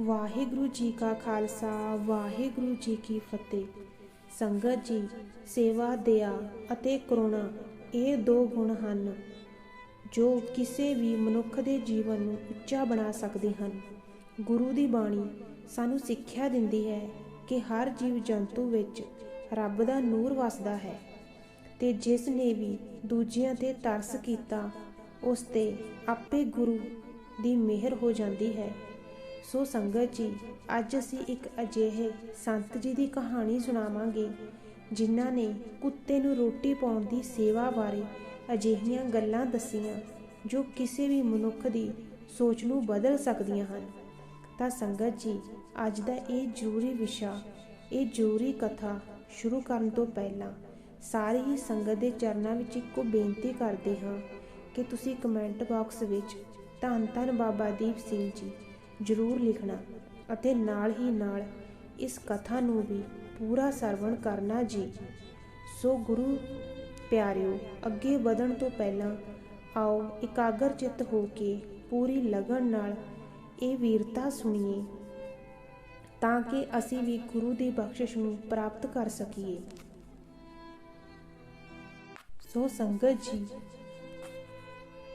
ਵਾਹਿਗੁਰੂ ਜੀ ਕਾ ਖਾਲਸਾ, ਵਾਹਿਗੁਰੂ ਜੀ ਕੀ ਫਤਿਹ। ਸੰਗਤ ਜੀ, ਸੇਵਾ, ਦਇਆ ਅਤੇ ਕਰੁਣਾ ਇਹ ਦੋ ਗੁਣ ਹਨ, ਜੋ ਕਿਸੇ ਵੀ ਮਨੁੱਖ ਦੇ ਜੀਵਨ ਨੂੰ ਉੱਚਾ ਬਣਾ ਸਕਦੇ ਹਨ। ਗੁਰੂ ਦੀ ਬਾਣੀ ਸਾਨੂੰ ਸਿੱਖਿਆ ਦਿੰਦੀ ਹੈ ਕਿ ਹਰ ਜੀਵ ਜੰਤੂ ਵਿੱਚ ਰੱਬ ਦਾ ਨੂਰ ਵਸਦਾ ਹੈ ਤੇ ਜਿਸ ਨੇ ਵੀ ਦੂਜਿਆਂ ਤੇ ਤਰਸ ਕੀਤਾ, ਉਸ ਤੇ ਆਪੇ ਗੁਰੂ ਦੀ ਮਿਹਰ ਹੋ ਜਾਂਦੀ ਹੈ। ਸੋ ਸੰਗਤ ਜੀ, ਅੱਜ ਅਸੀਂ ਇੱਕ ਅਜਿਹੇ ਸੰਤ ਜੀ ਦੀ ਕਹਾਣੀ ਸੁਣਾਵਾਂਗੇ, ਜਿਨ੍ਹਾਂ ਨੇ ਕੁੱਤੇ ਨੂੰ ਰੋਟੀ ਪਾਉਣ ਦੀ ਸੇਵਾ ਬਾਰੇ ਅਜਿਹੀਆਂ ਗੱਲਾਂ ਦੱਸੀਆਂ, ਜੋ ਕਿਸੇ ਵੀ ਮਨੁੱਖ ਦੀ ਸੋਚ ਨੂੰ ਬਦਲ ਸਕਦੀਆਂ ਹਨ। ਤਾਂ ਸੰਗਤ ਜੀ, ਅੱਜ ਦਾ ਇਹ ਜ਼ਰੂਰੀ ਵਿਸ਼ਾ, ਇਹ ਜ਼ਰੂਰੀ ਕਥਾ ਸ਼ੁਰੂ ਕਰਨ ਤੋਂ ਪਹਿਲਾਂ ਸਾਰੀ ਹੀ ਸੰਗਤ ਦੇ ਚਰਨਾਂ ਵਿੱਚ ਇੱਕੋ ਬੇਨਤੀ ਕਰਦੇ ਹਾਂ ਕਿ ਤੁਸੀਂ ਕਮੈਂਟ ਬਾਕਸ ਵਿੱਚ ਧੰਨ ਧੰਨ ਬਾਬਾ ਦੀਪ ਸਿੰਘ ਜੀ ਜ਼ਰੂਰ ਲਿਖਣਾ ਅਤੇ ਨਾਲ ਹੀ ਨਾਲ ਇਸ ਕਥਾ ਨੂੰ ਵੀ ਪੂਰਾ ਸਰਵਣ ਕਰਨਾ ਜੀ। ਸੋ ਗੁਰੂ ਪਿਆਰਿਓ, ਅੱਗੇ ਵਧਣ ਤੋਂ ਪਹਿਲਾਂ ਆਓ ਇਕਾਗਰ ਚਿੱਤ ਹੋ ਕੇ ਪੂਰੀ ਲਗਨ ਨਾਲ ਇਹ ਵੀਰਤਾ ਸੁਣੀਏ ਤਾਂ ਕਿ ਅਸੀਂ ਵੀ ਗੁਰੂ ਦੀ ਬਖਸ਼ਿਸ਼ ਨੂੰ ਪ੍ਰਾਪਤ ਕਰ ਸਕੀਏ। ਸੋ ਸੰਗਤ ਜੀ,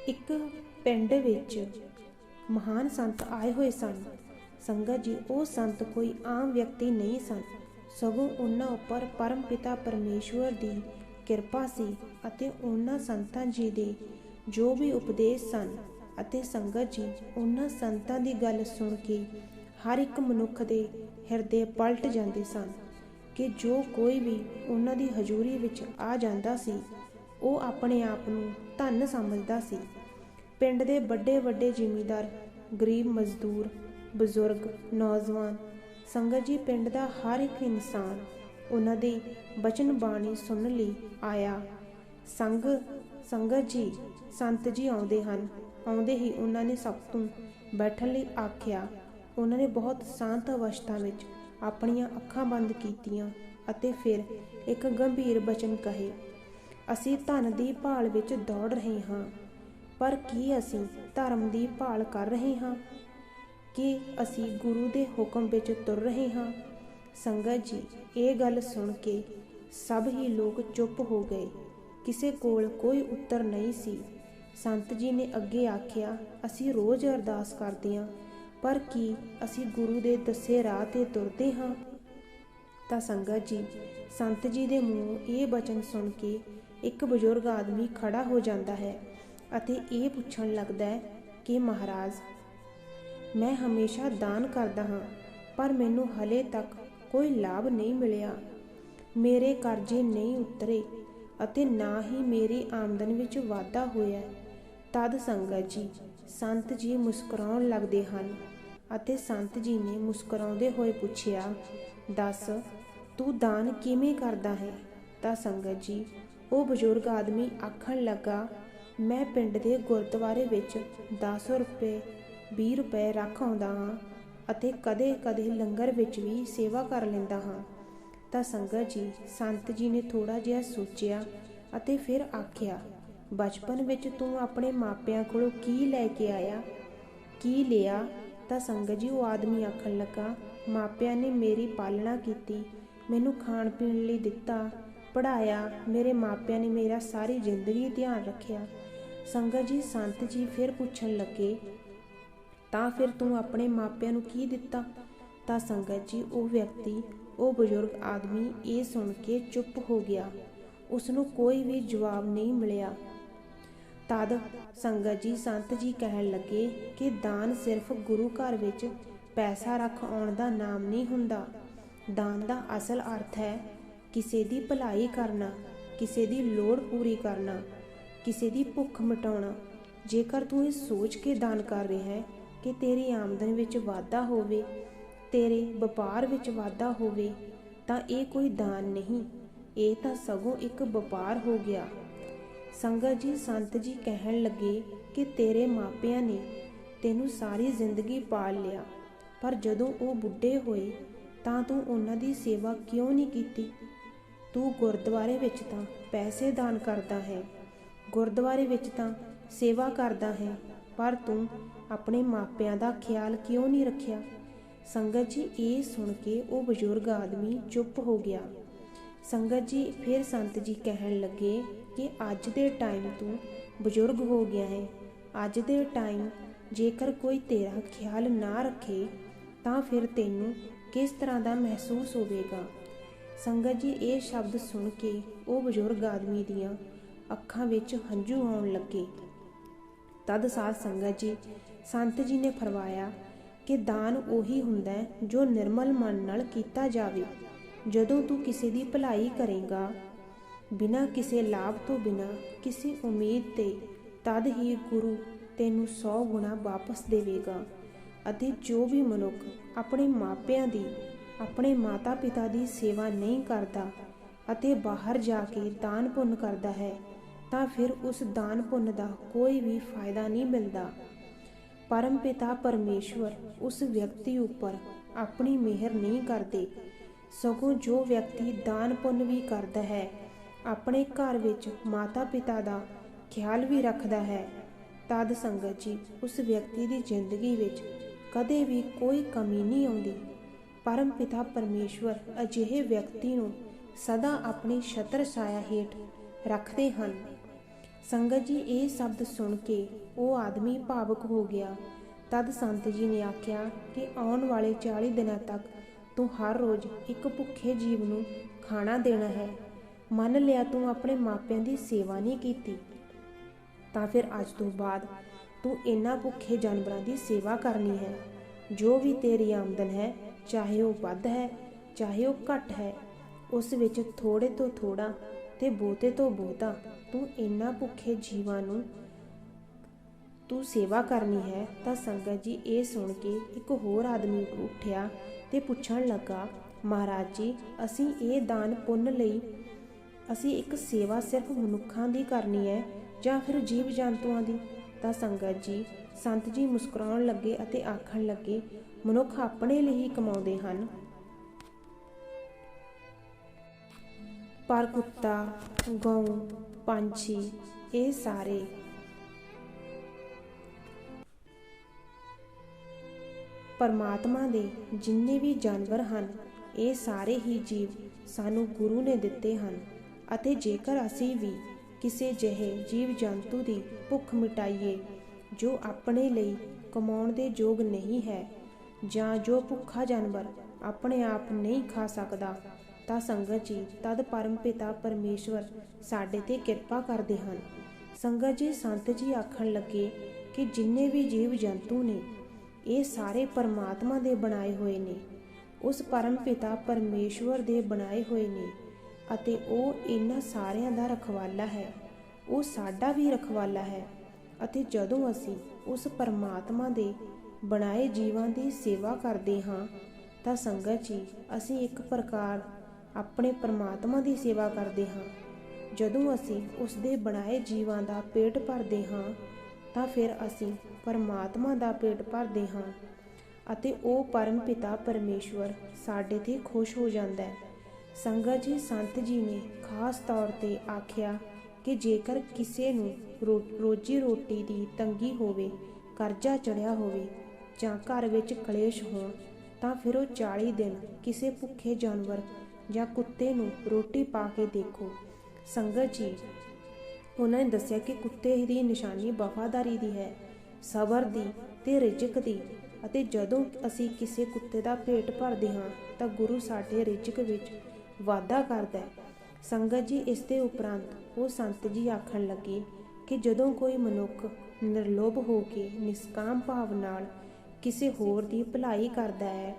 ਇੱਕ ਪਿੰਡ ਵਿੱਚ ਮਹਾਨ ਸੰਤ ਆਏ ਹੋਏ ਸਨ। ਸੰਗਤ ਜੀ, ਉਹ ਸੰਤ ਕੋਈ ਆਮ ਵਿਅਕਤੀ ਨਹੀਂ ਸਨ। ਸਗੋਂ ਉਹਨਾਂ ਉੱਪਰ ਪਰਮ ਪਿਤਾ ਪਰਮੇਸ਼ਵਰ ਦੀ ਕਿਰਪਾ ਸੀ ਅਤੇ ਉਹਨਾਂ ਸੰਤਾਂ ਜੀ ਦੇ ਜੋ ਵੀ ਉਪਦੇਸ਼ ਸਨ ਅਤੇ ਸੰਗਤ ਜੀ, ਉਹਨਾਂ ਸੰਤਾਂ ਦੀ ਗੱਲ ਸੁਣ ਕੇ ਹਰ ਇੱਕ ਮਨੁੱਖ ਦੇ ਹਿਰਦੇ ਪਲਟ ਜਾਂਦੇ ਸਨ ਕਿ ਜੋ ਕੋਈ ਵੀ ਉਹਨਾਂ ਦੀ ਹਜ਼ੂਰੀ ਵਿੱਚ ਆ ਜਾਂਦਾ ਸੀ, ਉਹ ਆਪਣੇ ਆਪ ਨੂੰ ਧੰਨ ਸਮਝਦਾ ਸੀ। ਪਿੰਡ ਦੇ ਵੱਡੇ ਵੱਡੇ ਜ਼ਿਮੀਂਦਾਰ, ਗਰੀਬ ਮਜ਼ਦੂਰ, ਬਜ਼ੁਰਗ, ਨੌਜਵਾਨ, ਸੰਗਤ ਜੀ ਪਿੰਡ ਦਾ ਹਰ ਇੱਕ ਇਨਸਾਨ ਉਹਨਾਂ ਦੀ ਬਚਨ ਬਾਣੀ ਸੁਣਨ ਲਈ ਆਇਆ। ਸੰਗ, ਸੰਗਤ ਜੀ, ਸੰਤ ਜੀ ਆਉਂਦੇ ਹਨ। ਆਉਂਦੇ ਹੀ ਉਹਨਾਂ ਨੇ ਸਭ ਤੋਂ ਬੈਠਣ ਲਈ ਆਖਿਆ। ਉਹਨਾਂ ਨੇ ਬਹੁਤ ਸ਼ਾਂਤ ਅਵਸਥਾ ਵਿੱਚ ਆਪਣੀਆਂ ਅੱਖਾਂ ਬੰਦ ਕੀਤੀਆਂ ਅਤੇ ਫਿਰ ਇੱਕ ਗੰਭੀਰ ਬਚਨ ਕਹੇ, ਅਸੀਂ ਧਨ ਦੀ ਭਾਲ ਵਿੱਚ ਦੌੜ ਰਹੇ ਹਾਂ। ਪਰ ਕੀ ਅਸੀਂ ਧਰਮ ਦੀ ਭਾਲ ਕਰ ਰਹੇ ਹਾਂ? ਕਿ ਅਸੀਂ ਗੁਰੂ ਦੇ ਹੁਕਮ ਵਿੱਚ ਤੁਰ ਰਹੇ ਹਾਂ? ਸੰਗਤ ਜੀ, ਇਹ ਗੱਲ ਸੁਣ ਕੇ ਸਭ ਹੀ ਲੋਕ ਚੁੱਪ ਹੋ ਗਏ। ਕਿਸੇ ਕੋਲ ਕੋਈ ਉੱਤਰ ਨਹੀਂ ਸੀ। ਸੰਤ ਜੀ ਨੇ ਅੱਗੇ ਆਖਿਆ, ਅਸੀਂ ਰੋਜ਼ ਅਰਦਾਸ ਕਰਦੇ ਹਾਂ, ਪਰ ਕੀ ਅਸੀਂ ਗੁਰੂ ਦੇ ਦੱਸੇ ਰਾਹ ਤੇ ਤੁਰਦੇ ਹਾਂ? ਤਾਂ ਸੰਗਤ ਜੀ, ਸੰਤ ਜੀ ਦੇ ਮੂੰਹ ਇਹ ਬਚਨ ਸੁਣ ਕੇ ਇੱਕ ਬਜ਼ੁਰਗ ਆਦਮੀ ਖੜਾ ਹੋ ਜਾਂਦਾ ਹੈ। ਅਤੇ ਇਹ ਪੁੱਛਣ ਲੱਗਦਾ ਹੈ ਕਿ ਮਹਾਰਾਜ, ਮੈਂ ਹਮੇਸ਼ਾ ਦਾਨ ਕਰਦਾ ਹਾਂ, ਪਰ ਮੈਨੂੰ ਹਲੇ ਤੱਕ ਕੋਈ ਲਾਭ ਨਹੀਂ ਮਿਲਿਆ। ਮੇਰੇ ਕਰਜ਼ੇ ਨਹੀਂ ਉਤਰੇ ਅਤੇ ਨਾ ਹੀ ਮੇਰੀ ਆਮਦਨ ਵਿੱਚ ਵਾਧਾ ਹੋਇਆ। ਤਦ ਸੰਗਤ ਜੀ, ਸੰਤ ਜੀ ਮੁਸਕਰਾਉਣ ਲੱਗਦੇ ਹਨ ਅਤੇ ਸੰਤ ਜੀ ਨੇ ਮੁਸਕਰਾਉਂਦੇ ਹੋਏ ਪੁੱਛਿਆ, ਦੱਸ, ਤੂੰ ਦਾਨ ਕਿਵੇਂ ਕਰਦਾ ਹੈ? ਤਾਂ ਸੰਗਤ ਜੀ, ਉਹ ਬਜ਼ੁਰਗ ਆਦਮੀ ਆਖਣ ਲੱਗਾ ਮੈਂ ਪਿੰਡ ਦੇ ਗੁਰਦੁਆਰੇ ਵਿੱਚ 10 ਰੁਪਏ 20 ਰੁਪਏ ਰੱਖ ਆਉਂਦਾ ਹਾਂ ਅਤੇ ਕਦੇ-ਕਦੇ ਲੰਗਰ ਵਿੱਚ ਵੀ ਸੇਵਾ ਕਰ ਲੈਂਦਾ ਹਾਂ। ਤਾਂ ਸੰਗਤ ਜੀ, ਸੰਤ ਜੀ ਨੇ ਥੋੜਾ ਜਿਹਾ ਸੋਚਿਆ ਅਤੇ ਫਿਰ ਆਖਿਆ, ਬਚਪਨ ਵਿੱਚ ਤੂੰ ਆਪਣੇ ਮਾਪਿਆਂ ਕੋਲੋਂ ਕੀ ਲੈ ਕੇ ਆਇਆ? ਕੀ ਲਿਆ? ਤਾਂ ਸੰਗਤ ਜੀ ਉਹ ਆਦਮੀ ਆਖਣ ਲੱਗਾ, ਮਾਪਿਆਂ ਨੇ ਮੇਰੀ ਪਾਲਣਾ ਕੀਤੀ, ਮੈਨੂੰ ਖਾਣ ਪੀਣ ਲਈ ਦਿੱਤਾ ਪੜਾਇਆ ਮੇਰੇ ਮਾਪਿਆਂ ਨੇ ਮੇਰਾ ਸਾਰੀ ਜ਼ਿੰਦਗੀ ਧਿਆਨ ਰੱਖਿਆ। ਸੰਗਤ ਜੀ, ਸੰਤ ਜੀ ਫਿਰ ਪੁੱਛਣ ਲੱਗੇ, ਤਾਂ ਫਿਰ ਤੂੰ ਆਪਣੇ ਮਾਪਿਆਂ ਨੂੰ ਕੀ ਦਿੱਤਾ? ਤਾਂ ਸੰਗਤ ਜੀ, ਉਹ ਵਿਅਕਤੀ, ਉਹ ਬਜ਼ੁਰਗ ਆਦਮੀ ਇਹ ਸੁਣ ਕੇ ਚੁੱਪ ਹੋ ਗਿਆ। ਉਸ ਨੂੰ ਕੋਈ ਵੀ ਜਵਾਬ ਨਹੀਂ ਮਿਲਿਆ। ਤਦ ਸੰਗਤ ਜੀ, ਸੰਤ ਜੀ ਕਹਿਣ ਲੱਗੇ ਕਿ ਦਾਨ ਸਿਰਫ ਗੁਰੂ ਘਰ ਵਿੱਚ ਪੈਸਾ ਰੱਖ ਆਉਣ ਦਾ ਨਾਮ ਨਹੀਂ ਹੁੰਦਾ। ਦਾਨ ਦਾ ਅਸਲ ਅਰਥ ਹੈ ਕਿਸੇ ਦੀ ਭਲਾਈ ਕਰਨਾ, ਕਿਸੇ ਦੀ ਲੋੜ ਪੂਰੀ ਕਰਨਾ। ਕਿਸੇ ਦੀ ਭੁੱਖ ਮਿਟਾਉਣਾ। ਜੇਕਰ ਤੂੰ ਇਹ ਸੋਚ ਕੇ ਦਾਨ ਕਰ ਰਿਹਾ ਹੈ ਕਿ ਤੇਰੀ ਆਮਦਨ ਵਿੱਚ ਵਾਧਾ ਹੋਵੇ, ਤੇਰੇ ਵਪਾਰ ਵਿੱਚ ਵਾਧਾ ਹੋਵੇ, ਤਾਂ ਇਹ ਕੋਈ ਦਾਨ ਨਹੀਂ। ਇਹ ਤਾਂ ਸਗੋਂ ਇੱਕ ਵਪਾਰ ਹੋ ਗਿਆ। ਸੰਗਤ ਜੀ, ਸੰਤ ਜੀ ਕਹਿਣ ਲੱਗੇ ਕਿ ਤੇਰੇ ਮਾਪਿਆਂ ਨੇ ਤੈਨੂੰ ਸਾਰੀ ਜ਼ਿੰਦਗੀ ਪਾਲ ਲਿਆ, ਪਰ ਜਦੋਂ ਉਹ ਬੁੱਢੇ ਹੋਏ, ਤਾਂ ਤੂੰ ਉਹਨਾਂ ਦੀ ਸੇਵਾ ਕਿਉਂ ਨਹੀਂ ਕੀਤੀ? ਤੂੰ ਗੁਰਦੁਆਰੇ ਵਿੱਚ ਤਾਂ ਪੈਸੇ ਦਾਨ ਕਰਦਾ ਹੈ। ਗੁਰਦੁਆਰੇ ਵਿੱਚ ਤਾਂ ਸੇਵਾ ਕਰਦਾ ਹੈ, ਪਰ ਤੂੰ ਆਪਣੇ ਮਾਪਿਆਂ ਦਾ ਖਿਆਲ ਕਿਉਂ ਨਹੀਂ ਰੱਖਿਆ? ਸੰਗਤ ਜੀ, ਇਹ ਸੁਣ ਕੇ ਉਹ ਬਜ਼ੁਰਗ ਆਦਮੀ ਚੁੱਪ ਹੋ ਗਿਆ। ਸੰਗਤ ਜੀ ਫਿਰ ਸੰਤ ਜੀ ਕਹਿਣ ਲੱਗੇ ਕਿ ਅੱਜ ਦੇ ਟਾਈਮ ਤੂੰ ਬਜ਼ੁਰਗ ਹੋ ਗਿਆ ਹੈ। ਅੱਜ ਦੇ ਟਾਈਮ ਜੇਕਰ ਕੋਈ ਤੇਰਾ ਖਿਆਲ ਨਾ ਰੱਖੇ, ਤਾਂ ਫਿਰ ਤੈਨੂੰ ਕਿਸ ਤਰ੍ਹਾਂ ਦਾ ਮਹਿਸੂਸ ਹੋਵੇਗਾ? ਸੰਗਤ ਜੀ, ਇਹ ਸ਼ਬਦ ਸੁਣ ਕੇ ਉਹ ਬਜ਼ੁਰਗ ਆਦਮੀ ਦੀਆਂ ਅੱਖਾਂ ਵਿੱਚ ਹੰਝੂ ਆਉਣ ਲੱਗੇ। ਤਦ ਸਾਧ ਸੰਗਤ ਜੀ ਸੰਤ ਜੀ ਨੇ ਫਰਮਾਇਆ ਕਿ ਦਾਨ ਉਹੀ ਹੁੰਦਾ ਹੈ ਜੋ ਨਿਰਮਲ ਮਨ ਨਾਲ ਕੀਤਾ ਜਾਵੇ। ਜਦੋਂ ਤੂੰ ਕਿਸੇ ਦੀ ਭਲਾਈ ਕਰੇਗਾ, ਬਿਨਾਂ ਕਿਸੇ ਲਾਭ ਤੋਂ ਬਿਨਾਂ ਕਿਸੇ ਉਮੀਦ ਤੇ, ਤਦ ਹੀ ਗੁਰੂ ਤੈਨੂੰ 100 ਗੁਣਾ ਵਾਪਸ ਦੇਵੇਗਾ ਅਤੇ ਜੋ ਵੀ ਮਨੁੱਖ ਆਪਣੇ ਮਾਪਿਆਂ ਦੀ, ਆਪਣੇ ਮਾਤਾ-ਪਿਤਾ ਦੀ ਸੇਵਾ ਨਹੀਂ ਕਰਦਾ ਅਤੇ ਬਾਹਰ ਜਾ ਕੇ ਦਾਨ ਪੁੰਨ ਕਰਦਾ ਹੈ ਤਾਂ ਫਿਰ ਉਸ ਦਾਨ ਪੁੰਨ ਦਾ ਕੋਈ ਵੀ ਫਾਇਦਾ ਨਹੀਂ ਮਿਲਦਾ। ਪਰਮ ਪਿਤਾ ਪਰਮੇਸ਼ਵਰ ਉਸ ਵਿਅਕਤੀ ਉੱਪਰ ਆਪਣੀ ਮਿਹਰ ਨਹੀਂ ਕਰਦੇ। ਸਗੋਂ ਜੋ ਵਿਅਕਤੀ ਦਾਨ ਪੁੰਨ ਵੀ ਕਰਦਾ ਹੈ, ਆਪਣੇ ਘਰ ਵਿੱਚ ਮਾਤਾ ਪਿਤਾ ਦਾ ਖਿਆਲ ਵੀ ਰੱਖਦਾ ਹੈ, ਤਦ ਸੰਗਤ ਜੀ ਉਸ ਵਿਅਕਤੀ ਦੀ ਜ਼ਿੰਦਗੀ ਵਿੱਚ ਕਦੇ ਵੀ ਕੋਈ ਕਮੀ ਨਹੀਂ ਆਉਂਦੀ। ਪਰਮ ਪਿਤਾ ਪਰਮੇਸ਼ਵਰ ਅਜਿਹੇ ਵਿਅਕਤੀ ਨੂੰ ਸਦਾ ਆਪਣੀ ਛਤਰ ਛਾਇਆ ਹੇਠ ਰੱਖਦੇ ਹਨ। ਸੰਗਤ ਜੀ ਇਹ ਸ਼ਬਦ ਸੁਣ ਕੇ ਉਹ ਆਦਮੀ ਭਾਵੁਕ ਹੋ ਗਿਆ। ਤਦ ਸੰਤ ਜੀ ਨੇ ਆਖਿਆ ਕਿ ਆਉਣ ਵਾਲੇ 40 ਦਿਨਾਂ ਤੱਕ ਤੂੰ ਹਰ ਰੋਜ਼ ਇੱਕ ਭੁੱਖੇ ਜੀਵ ਨੂੰ ਖਾਣਾ ਦੇਣਾ ਹੈ। ਮੰਨ ਲਿਆ ਤੂੰ ਆਪਣੇ ਮਾਪਿਆਂ ਦੀ ਸੇਵਾ ਨਹੀਂ ਕੀਤੀ। ਤਾਂ ਫਿਰ ਅੱਜ ਤੋਂ ਬਾਅਦ ਤੂੰ ਇਹਨਾਂ ਭੁੱਖੇ ਜਾਨਵਰਾਂ ਦੀ ਸੇਵਾ ਕਰਨੀ ਹੈ। ਜੋ ਵੀ ਤੇਰੀ ਆਮਦਨ ਹੈ, ਚਾਹੇ ਉਹ ਵੱਧ ਹੈ, ਚਾਹੇ ਉਹ ਘੱਟ ਹੈ, ਉਸ ਵਿੱਚ ਥੋੜੇ ਤੋਂ ਥੋੜਾ ਤੇ ਬਹੁਤੇ ਤੋਂ ਬਹੁਤਾ ਤੂੰ ਇਹਨਾਂ ਭੁੱਖੇ ਜੀਵਾਂ ਨੂੰ ਤੂੰ ਸੇਵਾ ਕਰਨੀ ਹੈ, ਤਾਂ ਸੰਗਤ ਜੀ ਇਹ ਸੁਣ ਕੇ ਇੱਕ ਹੋਰ ਆਦਮੀ ਉੱਠਿਆ ਤੇ ਪੁੱਛਣ ਲੱਗਾ, ਮਹਾਰਾਜ ਜੀ, ਅਸੀਂ ਇਹ ਦਾਨ ਪੁੰਨ ਲਈ, ਅਸੀਂ ਇੱਕ ਸੇਵਾ ਸਿਰਫ ਮਨੁੱਖਾਂ ਦੀ ਕਰਨੀ ਹੈ ਜਾਂ ਫਿਰ ਜੀਵ ਜੰਤੂਆਂ ਦੀ? ਤਾਂ ਸੰਗਤ ਜੀ ਸੰਤ ਜੀ ਮੁਸਕਰਾਉਣ ਲੱਗੇ ਅਤੇ ਆਖਣ ਲੱਗੇ, ਮਨੁੱਖ ਆਪਣੇ ਲਈ ਹੀ ਕਮਾਉਂਦੇ ਹਨ ਪਰ ਕੁੱਤਾ, ਗਊ, ਪੰਛੀ, ਇਹ ਸਾਰੇ। ਪਰਮਾਤਮਾ ਦੇ ਜਿੰਨੇ ਵੀ ਜਾਨਵਰ ਹਨ, ਇਹ ਸਾਰੇ ਹੀ ਜੀਵ ਸਾਨੂੰ ਗੁਰੂ ਨੇ ਦਿੱਤੇ ਹਨ ਅਤੇ ਜੇਕਰ ਅਸੀਂ ਵੀ ਕਿਸੇ ਜਿਹੇ ਜੀਵ ਜੰਤੂ ਦੀ ਭੁੱਖ ਮਿਟਾਈਏ, ਜੋ ਆਪਣੇ ਲਈ ਕਮਾਉਣ ਦੇ ਯੋਗ ਨਹੀਂ ਹੈ ਜਾਂ ਜੋ ਭੁੱਖਾ ਜਾਨਵਰ ਆਪਣੇ ਆਪ ਨਹੀਂ ਖਾ ਸਕਦਾ ਤਾਂ ਸੰਗਤ ਜੀ ਤਦ ਪਰਮ ਪਿਤਾ ਪਰਮੇਸ਼ਵਰ ਸਾਡੇ ਤੇ ਕਿਰਪਾ ਕਰਦੇ ਹਨ। ਸੰਗਤ ਜੀ ਸੰਤ ਜੀ ਆਖਣ ਲੱਗੇ ਕਿ ਜਿੰਨੇ ਵੀ ਜੀਵ ਜੰਤੂ ਨੇ, ਇਹ ਸਾਰੇ ਪਰਮਾਤਮਾ ਦੇ ਬਣਾਏ ਹੋਏ ਨੇ। ਉਸ ਪਰਮ ਪਿਤਾ ਪਰਮੇਸ਼ਵਰ ਦੇ ਬਣਾਏ ਹੋਏ ਨੇ ਅਤੇ ਉਹ ਇਹਨਾਂ ਸਾਰਿਆਂ ਦਾ ਰਖਵਾਲਾ ਹੈ। ਉਹ ਸਾਡਾ ਵੀ ਰਖਵਾਲਾ ਹੈ ਅਤੇ ਜਦੋਂ ਅਸੀਂ ਉਸ ਪਰਮਾਤਮਾ ਦੇ ਬਣਾਏ ਜੀਵਾਂ ਦੀ ਸੇਵਾ ਕਰਦੇ ਹਾਂ, ਤਾਂ ਸੰਗਤ ਜੀ, ਅਸੀਂ ਇੱਕ ਪ੍ਰਕਾਰ ਆਪਣੇ ਪਰਮਾਤਮਾ ਦੀ ਸੇਵਾ ਕਰਦੇ ਹਾਂ। ਜਦੋਂ ਅਸੀਂ ਉਸ ਦੇ ਬਣਾਏ ਜੀਵਾਂ ਦਾ ਪੇਟ ਭਰਦੇ ਹਾਂ, ਤਾਂ ਫਿਰ ਅਸੀਂ ਪਰਮਾਤਮਾ ਦਾ ਪੇਟ ਭਰਦੇ ਹਾਂ ਅਤੇ ਉਹ ਪਰਮ ਪਿਤਾ ਪਰਮੇਸ਼ਵਰ ਸਾਡੇ ਤੇ ਖੁਸ਼ ਹੋ ਜਾਂਦਾ ਹੈ। ਸੰਗਤ ਜੀ, ਸੰਤ ਜੀ ਨੇ ਖਾਸ ਤੌਰ ਤੇ ਆਖਿਆ ਕਿ ਜੇਕਰ ਕਿਸੇ ਨੂੰ ਰੋਜੀ ਰੋਟੀ ਦੀ ਤੰਗੀ ਹੋਵੇ, ਕਰਜ਼ਾ ਚੜਿਆ ਹੋਵੇ ਜਾਂ ਘਰ ਵਿੱਚ ਕਲੇਸ਼ ਹੋਣ, ਤਾਂ ਫਿਰ ਉਹ 40 ਦਿਨ ਕਿਸੇ ਭੁੱਖੇ ਜਾਨਵਰ ਜਾਂ ਕੁੱਤੇ ਨੂੰ ਰੋਟੀ ਪਾ ਕੇ ਦੇਖੋ। ਸੰਗਤ ਜੀ, ਉਹਨਾਂ ਨੇ ਦੱਸਿਆ ਕਿ ਕੁੱਤੇ ਦੀ ਨਿਸ਼ਾਨੀ ਵਫਾਦਾਰੀ ਦੀ ਹੈ, ਸਬਰ ਦੀ ਤੇ ਰਿਜਕ ਦੀ ਅਤੇ ਜਦੋਂ ਅਸੀਂ ਕਿਸੇ ਕੁੱਤੇ ਦਾ ਪੇਟ ਭਰਦੇ ਹਾਂ ਤਾਂ ਗੁਰੂ ਸਾਡੇ ਰਿਜਕ ਵਿੱਚ ਵਾਧਾ ਕਰਦਾ ਹੈ। ਸੰਗਤ ਜੀ, ਇਸ ਦੇ ਉਪਰੰਤ ਉਹ ਸੰਤ ਜੀ ਆਖਣ ਲੱਗੇ ਕਿ ਜਦੋਂ ਕੋਈ ਮਨੁੱਖ ਨਿਰਲੋਭ ਹੋ ਕੇ ਨਿਸਕਾਮ ਭਾਵ ਨਾਲ ਕਿਸੇ ਹੋਰ ਦੀ ਭਲਾਈ ਕਰਦਾ ਹੈ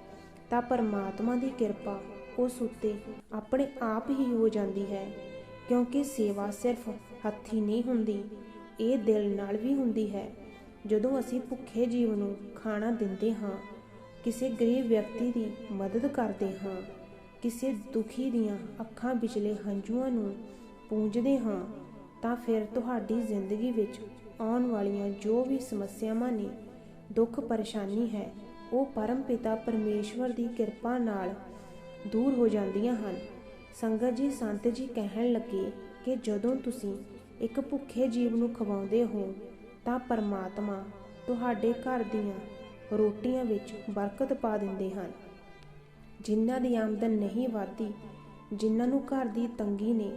ਤਾਂ ਪਰਮਾਤਮਾ ਦੀ ਕਿਰਪਾ ਉਸ ਉੱਤੇ ਆਪਣੇ ਆਪ ਹੀ ਹੋ ਜਾਂਦੀ ਹੈ, ਕਿਉਂਕਿ ਸੇਵਾ ਸਿਰਫ ਹੱਥੀ ਨਹੀਂ ਹੁੰਦੀ, ਇਹ ਦਿਲ ਨਾਲ ਵੀ ਹੁੰਦੀ ਹੈ। ਜਦੋਂ ਅਸੀਂ ਭੁੱਖੇ ਜੀਵ ਨੂੰ ਖਾਣਾ ਦਿੰਦੇ ਹਾਂ, ਕਿਸੇ ਗਰੀਬ ਵਿਅਕਤੀ ਦੀ ਮਦਦ ਕਰਦੇ ਹਾਂ, ਕਿਸੇ ਦੁਖੀ ਦੀਆਂ ਅੱਖਾਂ ਵਿਚਲੇ ਹੰਝੂਆਂ ਨੂੰ ਪੂੰਝਦੇ ਹਾਂ, ਤਾਂ ਫਿਰ ਤੁਹਾਡੀ ਜ਼ਿੰਦਗੀ ਵਿੱਚ ਆਉਣ ਵਾਲੀਆਂ ਜੋ ਵੀ ਸਮੱਸਿਆਵਾਂ ਨੇ ਦੁੱਖ ਪਰੇਸ਼ਾਨੀ ਹੈ, ਉਹ ਪਰਮ ਪਿਤਾ ਪਰਮੇਸ਼ਵਰ ਦੀ ਕਿਰਪਾ ਨਾਲ ਦੂਰ ਹੋ ਜਾਂਦੀਆਂ ਹਨ। ਸੰਗਤ ਜੀ, ਸੰਤ ਜੀ ਕਹਿਣ ਲੱਗੇ ਕਿ ਜਦੋਂ ਤੁਸੀਂ ਇੱਕ ਭੁੱਖੇ ਜੀਵ ਨੂੰ ਖਵਾਉਂਦੇ ਹੋ, ਤਾਂ ਪਰਮਾਤਮਾ ਤੁਹਾਡੇ ਘਰ ਦੀਆਂ ਰੋਟੀਆਂ ਵਿੱਚ ਬਰਕਤ ਪਾ ਦਿੰਦੇ ਹਨ। ਜਿਨ੍ਹਾਂ ਦੀ ਆਮਦਨ ਨਹੀਂ ਵਧਦੀ, ਜਿਨ੍ਹਾਂ ਨੂੰ ਘਰ ਦੀ ਤੰਗੀ ਨੇ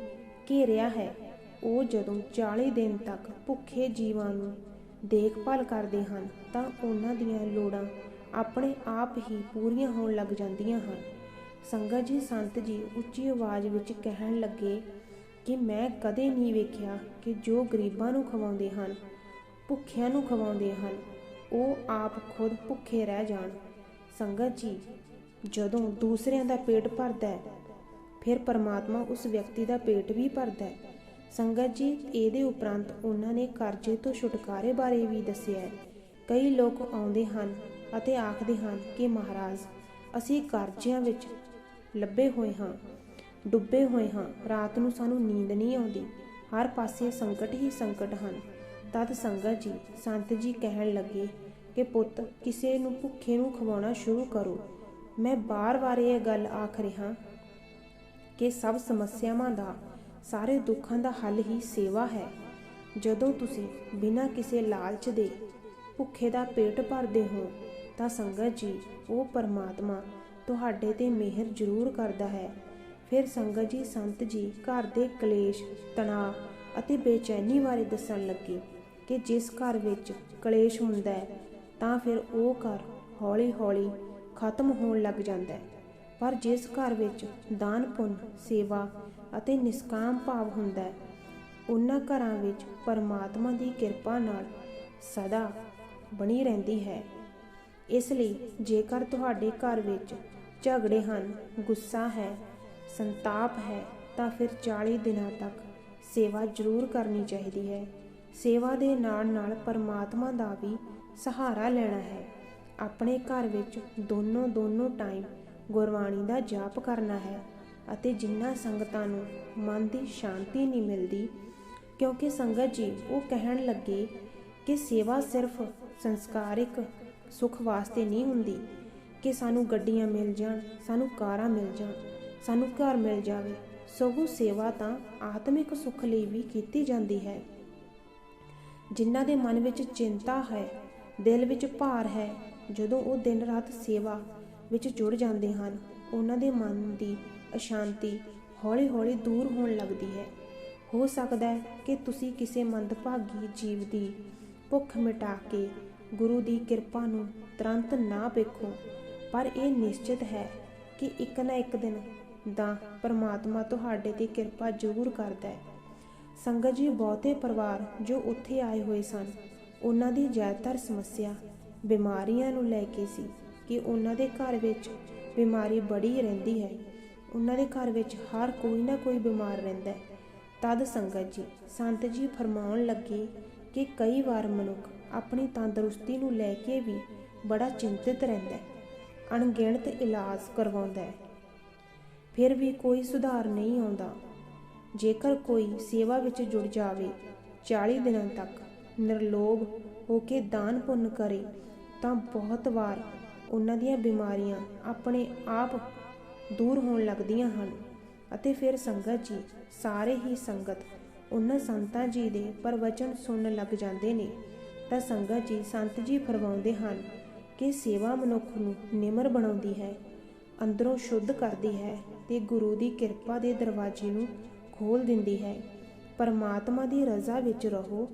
ਘੇਰਿਆ ਹੈ, ਉਹ ਜਦੋਂ 40 ਦਿਨ ਤੱਕ ਭੁੱਖੇ ਜੀਵਾਂ ਨੂੰ ਦੇਖਭਾਲ ਕਰਦੇ ਹਨ, ਤਾਂ ਉਹਨਾਂ ਦੀਆਂ ਲੋੜਾਂ ਆਪਣੇ ਆਪ ਹੀ ਪੂਰੀਆਂ ਹੋਣ ਲੱਗ ਜਾਂਦੀਆਂ ਹਨ। ਸੰਗਤ ਜੀ, ਸੰਤ ਜੀ, ਉੱਚੀ ਆਵਾਜ਼ ਵਿੱਚ ਕਹਿਣ ਲੱਗੇ ਕਿ ਮੈਂ ਕਦੇ ਨਹੀਂ ਵੇਖਿਆ ਕਿ ਜੋ ਗਰੀਬਾਂ ਨੂੰ ਖਵਾਉਂਦੇ ਹਨ, ਭੁੱਖਿਆਂ ਨੂੰ ਖਵਾਉਂਦੇ ਹਨ, ਉਹ ਆਪ ਖੁਦ ਭੁੱਖੇ ਰਹਿ ਜਾਣ। ਸੰਗਤ ਜੀ, ਜਦੋਂ ਦੂਸਰਿਆਂ ਦਾ ਪੇਟ ਭਰਦਾ ਹੈ, ਫਿਰ ਪਰਮਾਤਮਾ ਉਸ ਵਿਅਕਤੀ ਦਾ ਪੇਟ ਵੀ ਭਰਦਾ ਹੈ। ਸੰਗਤ ਜੀ, ਇਹਦੇ ਉਪਰੰਤ ਉਹਨਾਂ ਨੇ ਕਰਜ਼ੇ ਤੋਂ ਛੁਟਕਾਰੇ ਬਾਰੇ ਵੀ ਦੱਸਿਆ ਹੈ। ਕਈ ਲੋਕ ਆਉਂਦੇ ਹਨ ਅਤੇ ਆਖਦੇ ਹਨ ਕਿ ਮਹਾਰਾਜ, ਅਸੀਂ ਕਰਜ਼ਿਆਂ ਵਿੱਚ ਲੱਭੇ ਹੋਏ ਹਾਂ, ਡੁੱਬੇ ਹੋਏ ਹਾਂ, ਰਾਤ ਨੂੰ ਸਾਨੂੰ ਨੀਂਦ ਨਹੀਂ ਆਉਂਦੀ। ਹਰ ਪਾਸੇ ਸੰਕਟ ਹੀ ਸੰਕਟ ਹਨ। ਤਦ ਸੰਗਤ ਜੀ, ਸੰਤ ਜੀ ਕਹਿਣ ਲੱਗੇ ਕਿ ਪੁੱਤ, ਕਿਸੇ ਨੂੰ ਭੁੱਖੇ ਨੂੰ ਖਵਾਉਣਾ ਸ਼ੁਰੂ ਕਰੋ। ਮੈਂ ਬਾਰ-ਬਾਰ ਇਹ ਗੱਲ ਆਖ ਰਿਹਾ ਕਿ ਸਭ ਸਮੱਸਿਆਵਾਂ ਦਾ, ਸਾਰੇ ਦੁੱਖਾਂ ਦਾ ਹੱਲ ਹੀ ਸੇਵਾ ਹੈ। ਜਦੋਂ ਤੁਸੀਂ ਬਿਨਾਂ ਕਿਸੇ ਲਾਲਚ ਦੇ ਭੁੱਖੇ ਦਾ ਪੇਟ ਭਰਦੇ ਹੋ, ਤਾਂ ਸੰਗਤ ਜੀ, ਉਹ ਪਰਮਾਤਮਾ ਤੁਹਾਡੇ ਤੇ ਮਿਹਰ ਜ਼ਰੂਰ ਕਰਦਾ ਹੈ। ਫਿਰ ਸੰਗਤ ਜੀ, ਸੰਤ ਜੀ, ਘਰ ਦੇ ਕਲੇਸ਼, ਤਣਾਅ ਅਤੇ ਬੇਚੈਨੀ ਬਾਰੇ ਦੱਸਣ ਲੱਗੇ ਕਿ ਜਿਸ ਘਰ ਵਿੱਚ ਕਲੇਸ਼ ਹੁੰਦਾ ਹੈ, ਤਾਂ ਫਿਰ ਉਹ ਘਰ ਹੌਲੀ-ਹੌਲੀ ਖਤਮ ਹੋਣ ਲੱਗ ਜਾਂਦਾ ਹੈ। ਪਰ ਜਿਸ ਘਰ ਵਿੱਚ ਦਾਨ, ਪੁੰਨ, ਸੇਵਾ ਅਤੇ ਨਿਸਕਾਮ ਭਾਵ ਹੁੰਦਾ ਹੈ, ਉਹਨਾਂ ਘਰਾਂ ਵਿੱਚ ਪਰਮਾਤਮਾ ਦੀ ਕਿਰਪਾ ਨਾਲ ਸਦਾ ਬਣੀ ਰਹਿੰਦੀ ਹੈ। ਇਸ ਲਈ ਜੇਕਰ ਤੁਹਾਡੇ ਘਰ ਵਿੱਚ ਝਗੜੇ ਹਨ, ਗੁੱਸਾ ਹੈ, ਸੰਤਾਪ ਹੈ, ਤਾਂ ਫਿਰ 40 ਦਿਨਾਂ ਤੱਕ ਸੇਵਾ ਜ਼ਰੂਰ ਕਰਨੀ ਚਾਹੀਦੀ ਹੈ। ਸੇਵਾ ਦੇ ਨਾਲ ਨਾਲ ਪਰਮਾਤਮਾ ਦਾ ਵੀ ਸਹਾਰਾ ਲੈਣਾ ਹੈ। ਆਪਣੇ ਘਰ ਵਿੱਚ ਦੋਨੋਂ ਦੋਨੋਂ ਟਾਈਮ ਗੁਰਬਾਣੀ ਦਾ ਜਾਪ ਕਰਨਾ ਹੈ ਅਤੇ ਜਿੰਨਾ ਸੰਗਤਾਂ ਨੂੰ ਮਨ ਦੀ ਸ਼ਾਂਤੀ ਨਹੀਂ ਮਿਲਦੀ, ਕਿਉਂਕਿ ਸੰਗਤ ਜੀ ਉਹ ਕਹਿਣ ਲੱਗੇ ਕਿ ਸੇਵਾ ਸਿਰਫ ਸੰਸਕਾਰਿਕ ਸੁੱਖ ਵਾਸਤੇ ਨਹੀਂ ਹੁੰਦੀ ਕਿ ਸਾਨੂੰ ਗੱਡੀਆਂ ਮਿਲ ਜਾਣ, ਸਾਨੂੰ ਕਾਰਾਂ ਮਿਲ ਜਾਣ, ਸਾਨੂੰ ਘਰ ਮਿਲ ਜਾਵੇ। ਸਗੋਂ ਸੇਵਾ ਤਾਂ ਆਤਮਿਕ ਸੁੱਖ ਲਈ ਵੀ ਕੀਤੀ ਜਾਂਦੀ ਹੈ। ਜਿਨ੍ਹਾਂ ਦੇ ਮਨ ਵਿੱਚ ਚਿੰਤਾ ਹੈ, ਦਿਲ ਵਿੱਚ ਭਾਰ ਹੈ, ਜਦੋਂ ਉਹ ਦਿਨ ਰਾਤ ਸੇਵਾ ਵਿੱਚ ਜੁੜ ਜਾਂਦੇ ਹਨ, ਉਹਨਾਂ ਦੇ ਮਨ ਦੀ ਅਸ਼ਾਂਤੀ ਹੌਲੀ-ਹੌਲੀ ਦੂਰ ਹੋਣ ਲੱਗਦੀ ਹੈ। ਹੋ ਸਕਦਾ ਹੈ ਕਿ ਤੁਸੀਂ ਕਿਸੇ ਮੰਦਭਾਗੀ ਜੀਵ ਦੀ ਭੁੱਖ ਮਿਟਾ ਕੇ ਗੁਰੂ ਦੀ ਕਿਰਪਾ ਨੂੰ ਤੁਰੰਤ ਨਾ ਵੇਖੋ। ਪਰ ਇਹ ਨਿਸ਼ਚਿਤ ਹੈ ਕਿ ਇੱਕ ਨਾ ਇੱਕ ਦਿਨ ਦਾ ਪਰਮਾਤਮਾ ਤੁਹਾਡੇ ਤੇ ਕਿਰਪਾ ਜ਼ਰੂਰ ਕਰਦਾ ਹੈ। ਸੰਗਤ ਜੀ, ਬਹੁਤੇ ਪਰਿਵਾਰ ਜੋ ਉੱਥੇ ਆਏ ਹੋਏ ਸਨ, ਉਹਨਾਂ ਦੀ ਜ਼ਿਆਦਾਤਰ ਸਮੱਸਿਆ ਬਿਮਾਰੀਆਂ ਨੂੰ ਲੈ ਕੇ ਸੀ ਕਿ ਉਹਨਾਂ ਦੇ ਘਰ ਵਿੱਚ ਬਿਮਾਰੀ ਬੜੀ ਰਹਿੰਦੀ ਹੈ। ਉਹਨਾਂ ਦੇ ਘਰ ਵਿੱਚ ਹਰ ਕੋਈ ਨਾ ਕੋਈ ਬਿਮਾਰ ਰਹਿੰਦਾ ਹੈ। ਤਦ ਸੰਗਤ ਜੀ, ਸੰਤ ਜੀ ਫਰਮਾਉਣ ਲੱਗੇ ਕਿ ਕਈ ਵਾਰ ਮਨੁੱਖ ਆਪਣੀ ਤੰਦਰੁਸਤੀ ਨੂੰ ਲੈ ਕੇ ਵੀ ਬੜਾ ਚਿੰਤਿਤ ਰਹਿੰਦਾ ਹੈ, ਅਣਗਿਣਤ ਇਲਾਜ ਕਰਵਾਉਂਦਾ ਹੈ। ਫਿਰ ਵੀ ਕੋਈ ਸੁਧਾਰ ਨਹੀਂ ਆਉਂਦਾ। ਜੇਕਰ ਕੋਈ ਸੇਵਾ ਵਿੱਚ ਜੁੜ ਜਾਵੇ 40 ਦਿਨਾਂ ਤੱਕ ਨਿਰਲੋਭ ਹੋ ਕੇ ਦਾਨ ਪੁੰਨ ਕਰੇ, ਤਾਂ ਬਹੁਤ ਵਾਰ ਉਹਨਾਂ ਦੀਆਂ ਬਿਮਾਰੀਆਂ ਆਪਣੇ ਆਪ ਦੂਰ ਹੋਣ ਲੱਗਦੀਆਂ ਹਨ ਅਤੇ ਫਿਰ ਸੰਗਤ ਜੀ, ਸਾਰੇ ਹੀ ਸੰਗਤ, ਉਹਨਾਂ ਸੰਤਾਂ ਜੀ ਦੇ ਪ੍ਰਵਚਨ ਸੁਣਨ ਲੱਗ ਜਾਂਦੇ ਨੇ। ਤਾਂ ਸੰਗਤ ਜੀ ਸੰਤ ਜੀ ਫਰਮਾਉਂਦੇ ਹਨ ਕਿ ਸੇਵਾ ਮਨੁੱਖ ਨੂੰ ਨਿਮਰ ਬਣਾਉਂਦੀ ਹੈ, ਅੰਦਰੋਂ ਸ਼ੁੱਧ ਕਰਦੀ ਹੈ ਤੇ ਗੁਰੂ ਦੀ ਕਿਰਪਾ ਦੇ ਦਰਵਾਜ਼ੇ ਨੂੰ ਖੋਲ ਦਿੰਦੀ ਹੈ। ਪਰਮਾਤਮਾ ਦੀ ਰਜ਼ਾ ਵਿੱਚ ਰਹੋ,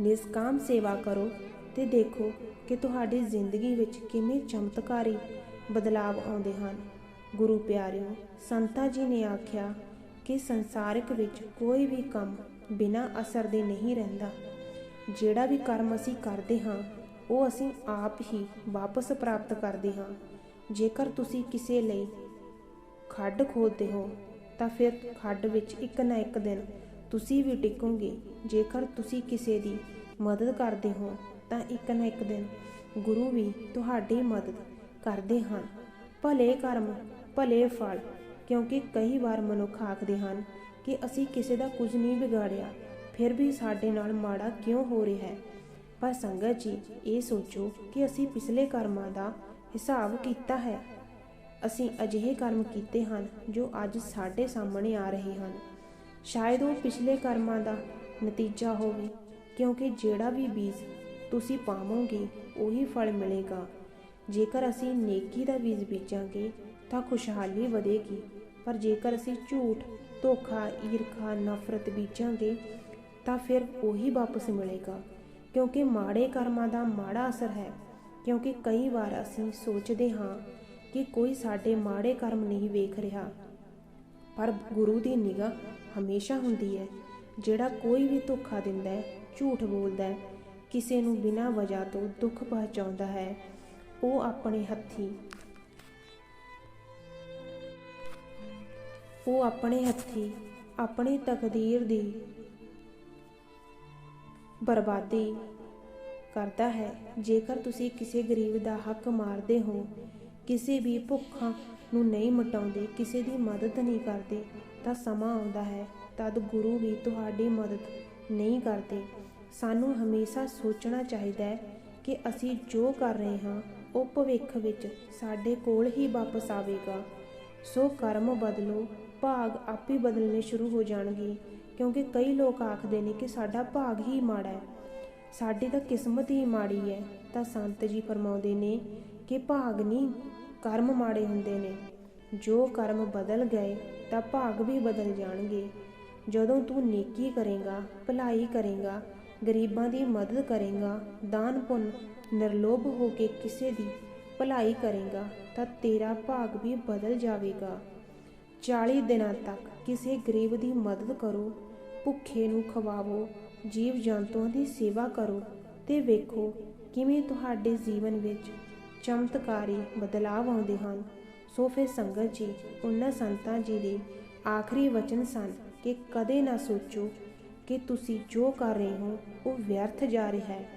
ਨਿਸਕਾਮ ਸੇਵਾ ਕਰੋ ਤੇ ਦੇਖੋ ਕਿ ਤੁਹਾਡੀ ਜ਼ਿੰਦਗੀ ਵਿੱਚ ਕਿਵੇਂ ਚਮਤਕਾਰੀ ਬਦਲਾਵ ਆਉਂਦੇ ਹਨ। ਗੁਰੂ ਪਿਆਰਿਓ, ਸੰਤਾ ਜੀ ਨੇ ਆਖਿਆ ਕਿ ਸੰਸਾਰਿਕ ਵਿੱਚ ਕੋਈ ਵੀ ਕੰਮ ਬਿਨਾਂ ਅਸਰ ਦੇ ਨਹੀਂ ਰਹਿੰਦਾ। ਜਿਹੜਾ ਵੀ ਕਰਮ ਅਸੀਂ ਕਰਦੇ ਹਾਂ, ਉਹ ਅਸੀਂ ਆਪ ਹੀ ਵਾਪਸ ਪ੍ਰਾਪਤ ਕਰਦੇ ਹਾਂ। ਜੇਕਰ ਤੁਸੀਂ ਕਿਸੇ ਲਈ ਖੱਡ ਖੋਦਦੇ ਹੋ, ਤਾਂ ਫਿਰ ਖੱਡ ਵਿੱਚ ਇੱਕ ਨਾ ਇੱਕ ਦਿਨ ਤੁਸੀਂ ਵੀ ਟਿਕੋਗੇ ਜੇਕਰ ਤੁਸੀਂ ਕਿਸੇ ਦੀ ਮਦਦ ਕਰਦੇ ਹੋ, ਤਾਂ ਇੱਕ ਨਾ ਇੱਕ ਦਿਨ ਗੁਰੂ ਵੀ ਤੁਹਾਡੀ ਮਦਦ ਕਰਦੇ ਹਨ। ਭਲੇ ਕਰਮ, ਭਲੇ ਫਲ, ਕਿਉਂਕਿ ਕਈ ਵਾਰ ਮਨੁੱਖ ਆਖਦੇ ਹਨ ਕਿ ਅਸੀਂ ਕਿਸੇ ਦਾ ਕੁਝ ਨਹੀਂ ਵਿਗਾੜਿਆ ਫਿਰ ਵੀ ਸਾਡੇ ਨਾਲ ਮਾੜਾ ਕਿਉਂ ਹੋ ਰਿਹਾ ਹੈ? ਪਰ ਸੰਗਤ ਜੀ, ਇਹ ਸੋਚੋ ਕਿ ਅਸੀਂ ਪਿਛਲੇ ਕਰਮਾਂ ਦਾ ਹਿਸਾਬ ਕੀਤਾ ਹੈ। ਅਸੀਂ ਅਜਿਹੇ ਕਰਮ ਕੀਤੇ ਹਨ ਜੋ ਅੱਜ ਸਾਡੇ ਸਾਹਮਣੇ ਆ ਰਹੇ ਹਨ। ਸ਼ਾਇਦ ਉਹ ਪਿਛਲੇ ਕਰਮਾਂ ਦਾ ਨਤੀਜਾ ਹੋਵੇ, ਕਿਉਂਕਿ ਜਿਹੜਾ ਵੀ ਬੀਜ ਤੁਸੀਂ ਪਾਵੋਗੇ, ਉਹੀ ਫਲ ਮਿਲੇਗਾ। ਜੇਕਰ ਅਸੀਂ ਨੇਕੀ ਦਾ ਬੀਜ ਬੀਜਾਂਗੇ, ਤਾਂ ਖੁਸ਼ਹਾਲੀ ਵਧੇਗੀ। ਪਰ ਜੇਕਰ ਅਸੀਂ ਝੂਠ, ਧੋਖਾ, ਈਰਖਾ, ਨਫ਼ਰਤ ਬੀਜਾਂਗੇ ਤਾਂ ਫਿਰ ਉਹੀ ਵਾਪਸ ਮਿਲੇਗਾ। ਕਿਉਂਕਿ ਮਾੜੇ ਕਰਮਾਂ ਦਾ ਮਾੜਾ ਅਸਰ ਹੈ। ਕਿਉਂਕਿ ਕਈ ਵਾਰ ਅਸੀਂ ਸੋਚਦੇ ਹਾਂ ਕਿ ਕੋਈ ਸਾਡੇ ਮਾੜੇ ਕਰਮ ਨਹੀਂ ਵੇਖ ਰਿਹਾ। ਪਰ ਗੁਰੂ ਦੀ ਨਿਗਾਹ ਹਮੇਸ਼ਾ ਹੁੰਦੀ ਹੈ। ਜਿਹੜਾ ਕੋਈ ਵੀ ਧੋਖਾ ਦਿੰਦਾ ਹੈ, ਝੂਠ ਬੋਲਦਾ ਹੈ, ਕਿਸੇ ਨੂੰ ਬਿਨਾਂ ਵਜ੍ਹਾ ਤੋਂ ਦੁੱਖ ਪਹੁੰਚਾਉਂਦਾ ਹੈ, ਉਹ ਆਪਣੇ ਹੱਥੀ ਉਹ ਆਪਣੇ ਹੱਥੀ ਆਪਣੀ ਤਕਦੀਰ ਦੀ ਬਰਬਾਦੀ ਕਰਦਾ ਹੈ। ਜੇਕਰ ਤੁਸੀਂ ਕਿਸੇ ਗਰੀਬ ਦਾ ਹੱਕ ਮਾਰਦੇ ਹੋ, ਕਿਸੇ ਵੀ ਭੁੱਖਾਂ ਨੂੰ ਨਹੀਂ ਮਟਾਉਂਦੇ, ਕਿਸੇ ਦੀ ਮਦਦ ਨਹੀਂ ਕਰਦੇ, ਤਾਂ ਸਮਾਂ ਆਉਂਦਾ ਹੈ, ਤਦ ਗੁਰੂ ਵੀ ਤੁਹਾਡੀ ਮਦਦ ਨਹੀਂ ਕਰਦੇ। ਸਾਨੂੰ ਹਮੇਸ਼ਾ ਸੋਚਣਾ ਚਾਹੀਦਾ ਹੈ ਕਿ ਅਸੀਂ ਜੋ ਕਰ ਰਹੇ ਹਾਂ, ਉਹ ਭਵਿੱਖ ਵਿੱਚ ਸਾਡੇ ਕੋਲ ਹੀ ਵਾਪਸ ਆਵੇਗਾ। ਸੋ ਕਰਮ ਬਦਲੋ, ਭਾਗ ਆਪੇ ਬਦਲਣੇ ਸ਼ੁਰੂ ਹੋ ਜਾਣਗੇ। ਕਿਉਂਕਿ ਕਈ ਲੋਕ ਆਖਦੇ ਨੇ ਕਿ ਸਾਡਾ ਭਾਗ ਹੀ ਮਾੜਾ ਹੈ, ਸਾਡੀ ਤਾਂ ਕਿਸਮਤ ਹੀ ਮਾੜੀ ਹੈ। ਤਾਂ ਸੰਤ ਜੀ ਫਰਮਾਉਂਦੇ ਨੇ ਕਿ ਭਾਗ ਨਹੀਂ, ਕਰਮ ਮਾੜੇ ਹੁੰਦੇ ਨੇ। ਜੋ ਕਰਮ ਬਦਲ ਗਏ, ਤਾਂ ਭਾਗ ਵੀ ਬਦਲ ਜਾਣਗੇ। ਜਦੋਂ ਤੂੰ ਨੇਕੀ ਕਰੇਗਾ, ਭਲਾਈ ਕਰੇਗਾ, ਗਰੀਬਾਂ ਦੀ ਮਦਦ ਕਰੇਗਾ, ਦਾਨ ਪੁੰਨ ਨਿਰਲੋਭ ਹੋ ਕੇ ਕਿਸੇ ਦੀ ਭਲਾਈ ਕਰੇਗਾ, ਤਾਂ ਤੇਰਾ ਭਾਗ ਵੀ ਬਦਲ ਜਾਵੇਗਾ। 40 ਦਿਨਾਂ ਤੱਕ ਕਿਸੇ ਗਰੀਬ ਦੀ ਮਦਦ ਕਰੋ ਭੁੱਖੇ ਨੂੰ ਖਵਾਵੋ ਜੀਵ ਜੰਤੂਆਂ ਦੀ ਸੇਵਾ ਕਰੋ ਤੇ ਵੇਖੋ ਕਿਵੇਂ ਤੁਹਾਡੇ ਜੀਵਨ ਵਿੱਚ ਚਮਤਕਾਰੀ ਬਦਲਾਅ ਆਉਂਦੇ ਹਨ। ਸੋ ਫਿਰ ਸੰਗਤ ਜੀ, ਉਹਨਾਂ ਸੰਤਾਂ ਜੀ ਦੇ ਆਖਰੀ ਵਚਨ ਸਨ ਕਿ ਕਦੇ ਨਾ ਸੋਚੋ ਕਿ ਤੁਸੀਂ ਜੋ ਕਰ ਰਹੇ ਹੋ, ਉਹ ਵਿਅਰਥ ਜਾ ਰਿਹਾ ਹੈ।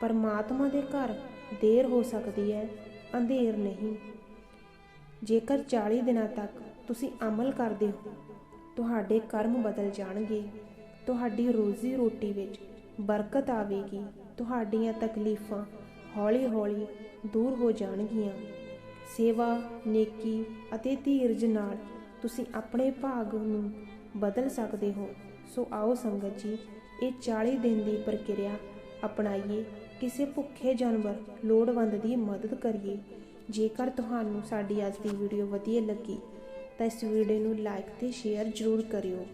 ਪਰਮਾਤਮਾ ਦੇ ਘਰ ਦੇਰ ਹੋ ਸਕਦੀ ਹੈ, ਅੰਧੇਰ ਨਹੀਂ। ਜੇਕਰ 40 ਦਿਨਾਂ ਤੱਕ ਤੁਸੀਂ ਅਮਲ ਕਰਦੇ ਹੋ ਤੁਹਾਡੇ ਕਰਮ ਬਦਲ ਜਾਣਗੇ। ਤੁਹਾਡੀ ਰੋਜ਼ੀ ਰੋਟੀ ਵਿੱਚ ਬਰਕਤ ਆਵੇਗੀ। ਤੁਹਾਡੀਆਂ ਤਕਲੀਫਾਂ ਹੌਲੀ-ਹੌਲੀ ਦੂਰ ਹੋ ਜਾਣਗੀਆਂ। ਸੇਵਾ, ਨੇਕੀ ਅਤੇ ਧੀਰਜ ਨਾਲ ਤੁਸੀਂ ਆਪਣੇ ਭਾਗ ਨੂੰ ਬਦਲ ਸਕਦੇ ਹੋ। ਸੋ ਆਓ ਸੰਗਤ ਜੀ, ਇਹ 40 ਦਿਨ ਦੀ ਪ੍ਰਕਿਰਿਆ ਅਪਣਾਈਏ। ਕਿਸੇ ਭੁੱਖੇ ਜਾਨਵਰ ਲੋੜਵੰਦ ਦੀ ਮਦਦ ਕਰੀਏ। ਜੇਕਰ ਤੁਹਾਨੂੰ ਸਾਡੀ ਅੱਜ ਦੀ ਵੀਡੀਓ ਵਧੀਆ ਲੱਗੀ ਤਾਂ ਇਸ ਵੀਡੀਓ ਨੂੰ ਲਾਈਕ ਤੇ ਸ਼ੇਅਰ ਜ਼ਰੂਰ ਕਰਿਓ